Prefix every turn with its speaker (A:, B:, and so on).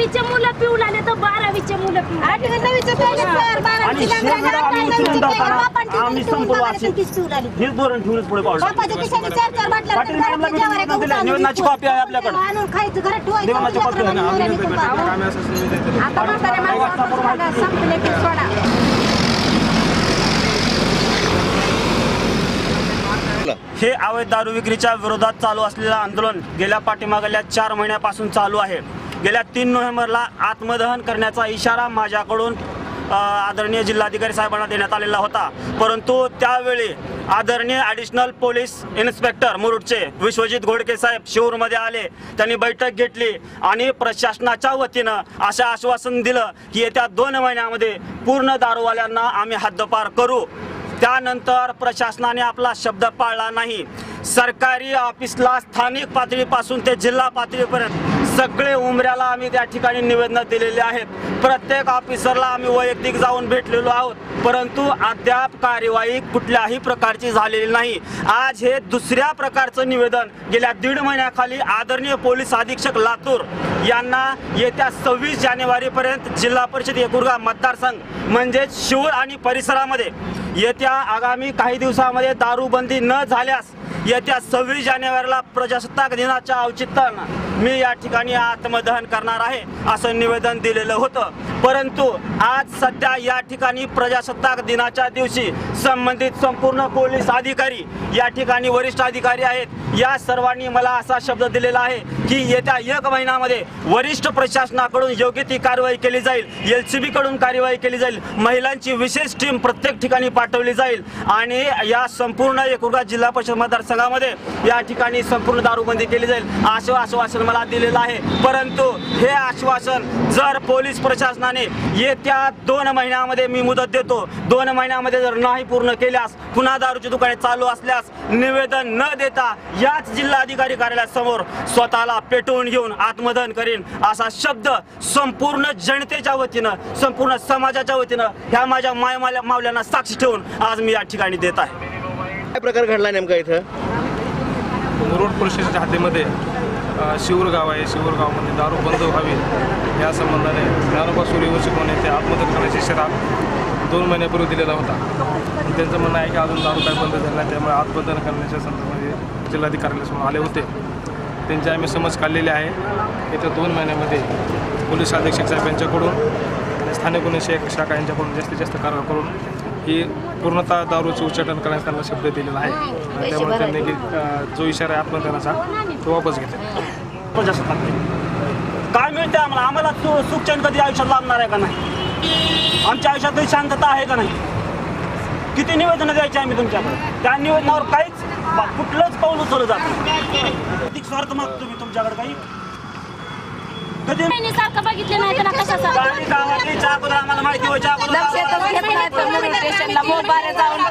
A: मुलं
B: बारावीचे
C: आम्ही उचलून जाताना आम्ही संपलो
B: तीस पिऊन आली.
C: हेच धोरण ठेवूनच पुढे पाटील मॅडमला.
B: तांदूळ
C: निवेदनाची
B: विकून.
C: कॉपी आहे आपल्याकडे. निवेदनाची कॉपी
A: आता म्हाताऱ्या संपले की सोडा
C: हे अवैध दारू विक्रीच्या विरोधात चालू असलेलं आंदोलन गेल्या पाठीमागल्या चार महिन्यापासून चालू आहे गेल्या तीन नोव्हेंबरला आत्मदहन करण्याचा इशारा माझ्याकडून आदरणीय जिल्हाधिकारी साहेबांना देण्यात आलेला होता. परंतु त्यावेळी आदरणीय ॲडिशनल पोलीस इन्स्पेक्टर मुरुडचे विश्वजित घोडके साहेब शिवूरमध्ये आले. त्यांनी बैठक घेतली आणि प्रशासनाच्या वतीनं असं आश्वासन दिलं की येत्या दोन महिन्यामध्ये पूर्ण दारूवाल्यांना आम्ही हद्दपार करू. त्यानंतर प्रशासनाने आपला शब्द पाळला नाही. सरकारी ऑफिसला स्थानिक पातळीपासून ते जिल्हा पातळीपर्यंत सगळे उमऱ्याला आम्ही त्या ठिकाणी निवेदनं दिलेली आहेत. प्रत्येक ऑफिसरला आम्ही वैयक्तिक जाऊन भेटलेलो आहोत. परंतु अद्याप कार्यवाही कुठल्याही प्रकारची झालेली नाही. आज हे दुसऱ्या प्रकारचं निवेदन गेल्या दीड महिन्याखाली आदरणीय पोलीस अधीक्षक लातूर यांना येत्या सव्वीस जानेवारीपर्यंत जिल्हा परिषद येकुरगा मतदारसंघ म्हणजेच शिवूर आणि परिसरामध्ये येत्या आगामी काही दिवसामध्ये दारूबंदी न झाल्यास येत्या सव्वीस जानेवारीला प्रजासत्ताक दिनाच्या औचित्यानं मी या ठिकाणी आत्मदहन करणार आहे असं निवेदन दिलेलं होतं. परंतु आज सध्या या ठिकाणी प्रजासत्ताक दिनाच्या दिवशी संबंधित संपूर्ण पोलीस अधिकारी या ठिकाणी वरिष्ठ अधिकारी आहेत. या सर्वांनी मला असा शब्द दिलेला आहे की येत्या एक महिन्यामध्ये वरिष्ठ प्रशासनाकडून योग्य ती कारवाई केली जाईल. एल सी बीकडून कार्यवाही केली जाईल. महिलांची विशेष टीम प्रत्येक ठिकाणी पाठवली जाईल. आणि या संपूर्ण एकुरगा जिल्हा परिषद मतदारसंघामध्ये या ठिकाणी संपूर्ण दारूबंदी केली जाईल. असं आश्वासन मला दिलेलं आहे. परंतु हे आश्वासन जर पोलीस प्रशासनाने येत्या दोन महिन्यामध्ये मी मुदत देतो. दोन महिन्यामध्ये जर नाही पूर्ण केल्यास पुन्हा दारूची दुकाने चालू असल्यास निवेदन न देता याच जिल्हाधिकारी कार्यालयासमोर स्वतःला पेटवून घेऊन आत्मदहन करीन असा शब्द संपूर्ण जनतेच्या वतीनं संपूर्ण समाजाच्या वतीनं ह्या माझ्या माय मावल्यांना साक्षी ठेवून आज मी या ठिकाणी देत आहे.
D: काय प्रकार घडला नेमका इथं?
E: मुरुड पोलीस हद्दीमध्ये शिवरगाव आहे. शिवूर गावामध्ये दारू बंद व्हावी या संबंधाने ज्ञानोबा सूर्यवंशी कोण येथे आत्मदहन करण्याचा शराब दोन महिन्यापूर्वी दिलेला होता. त्यांचं म्हणणं आहे की अजून दारू काय बंद झाला त्यामुळे आत्मदहन करण्याच्या संदर्भामध्ये जिल्हाधिकाऱ्यासमोर आले होते. त्यांचे आम्ही समज काढलेले आहे. येत्या दोन महिन्यामध्ये पोलीस अधीक्षक साहेब यांच्याकडून आणि स्थानिक गुन्हे शाखा यांच्याकडून जास्तीत जास्त कारवाई करून ही पूर्णतः दारूचे उच्चाटन करण्यास त्यांना शब्द दिलेला आहे. आणि त्यामुळे त्यांनी की, जो इशारा आहे आत्मदहनाचा तो वापस घेतला.
C: प्रजासत्ताक. काय मिळते आम्हाला? आम्हाला सुखचैन कधी आयुष्यात लाभणार आहे का नाही? आमच्या आयुष्यात शांतता आहे का नाही? किती निवेदनं द्यायची आम्ही तुमच्याकडे? त्या निवेदनावर काहीच बा- कुठलंच पाऊल उचललं जात. अधिक स्वार्थ मागतो मी तुमच्याकडे काही. कधी?
A: सारखं बघितलं नाही
C: आम्हाला माहिती व्हायच्या अगोदर
F: लक्षातच घेत नाही तर मुरुड स्टेशनला मोबारे जाऊन कंटाळा